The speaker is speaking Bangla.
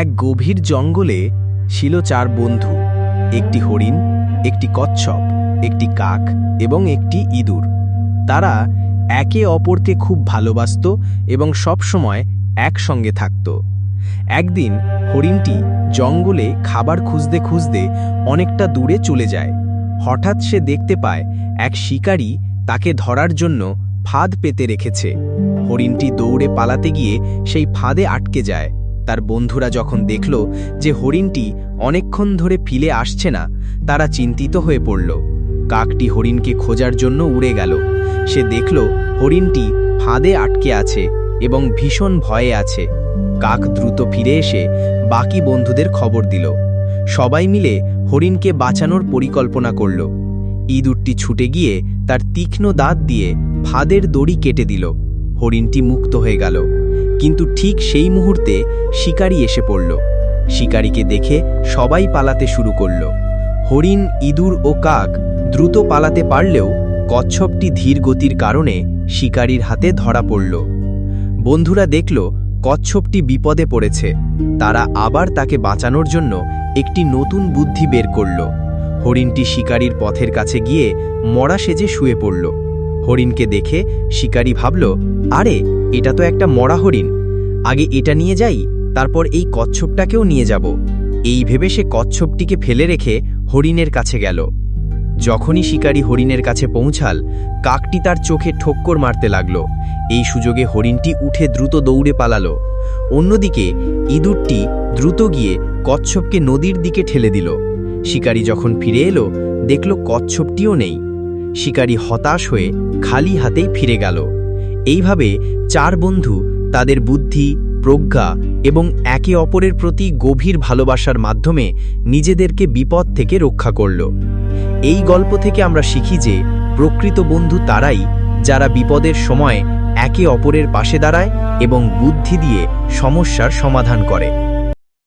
এক গভীর জঙ্গলে ছিল চার বন্ধু, একটি হরিণ, একটি কচ্ছপ, একটি কাক এবং একটি ইঁদুর। তারা একে অপরকে খুব ভালোবাসত এবং সবসময় একসঙ্গে থাকত। একদিন হরিণটি জঙ্গলে খাবার খুঁজতে খুঁজতে অনেকটা দূরে চলে যায়। হঠাৎ সে দেখতে পায় এক শিকারী তাকে ধরার জন্য ফাঁদ পেতে রেখেছে। হরিণটি দৌড়ে পালাতে গিয়ে সেই ফাঁদে আটকে যায়। তার বন্ধুরা যখন দেখল যে হরিণটি অনেকক্ষণ ধরে ফিলে আসছে না, তারা চিন্তিত হয়ে পড়ল। কাকটি হরিণকে খোঁজার জন্য উড়ে গেল। সে দেখল হরিণটি ফাঁদে আটকে আছে এবং ভীষণ ভয়ে আছে। কাক দ্রুত ফিরে এসে বাকি বন্ধুদের খবর দিল। সবাই মিলে হরিণকে বাঁচানোর পরিকল্পনা করল। ইঁদুরটি ছুটে গিয়ে তার তীক্ষ্ণ দাঁত দিয়ে ফাঁদের দড়ি কেটে দিল। হরিণটি মুক্ত হয়ে গেল। কিন্তু ঠিক সেই মুহূর্তে শিকারী এসে পড়ল। শিকারীকে দেখে সবাই পালাতে শুরু করল। হরিণ, ইঁদুর ও কাক দ্রুত পালাতে পারলেও কচ্ছপটি ধীর গতির কারণে শিকারীর হাতে ধরা পড়ল। বন্ধুরা দেখল, কচ্ছপটি বিপদে পড়েছে। তারা আবার তাকে বাঁচানোর জন্য একটি নতুন বুদ্ধি বের করল। হরিণটি শিকারীর পথের কাছে গিয়ে মরা সেজে শুয়ে পড়ল। হরিণকে দেখে শিকারী ভাবল, আরে এটা তো একটা মরা হরিণ। আগে এটা নিয়ে যাই, তারপর এই কচ্ছপটাকেও নিয়ে যাব। এই ভেবে সে কচ্ছপটিকে ফেলে রেখে হরিণের কাছে গেল। যখনই শিকারী হরিণের কাছে পৌঁছাল, কাকটি তার চোখে ঠোক্কর মারতে লাগল। এই সুযোগে হরিণটি উঠে দ্রুত দৌড়ে পালালো। অন্যদিকে ইঁদুরটি দ্রুত গিয়ে কচ্ছপকে নদীর দিকে ঠেলে দিল। শিকারী যখন ফিরে এলো, দেখল কচ্ছপটিও নেই। শিকারী হতাশ হয়ে খালি হাতেই ফিরে গেল। এইভাবে চার বন্ধু তাদের বুদ্ধি, প্রজ্ঞা এবং একে অপরের প্রতি গভীর ভালোবাসার মাধ্যমে নিজেদেরকে বিপদ থেকে রক্ষা করল। এই গল্প থেকে আমরা শিখি যে প্রকৃত বন্ধু তারাই যারা বিপদের সময় একে অপরের পাশে দাঁড়ায় এবং বুদ্ধি দিয়ে সমস্যার সমাধান করে।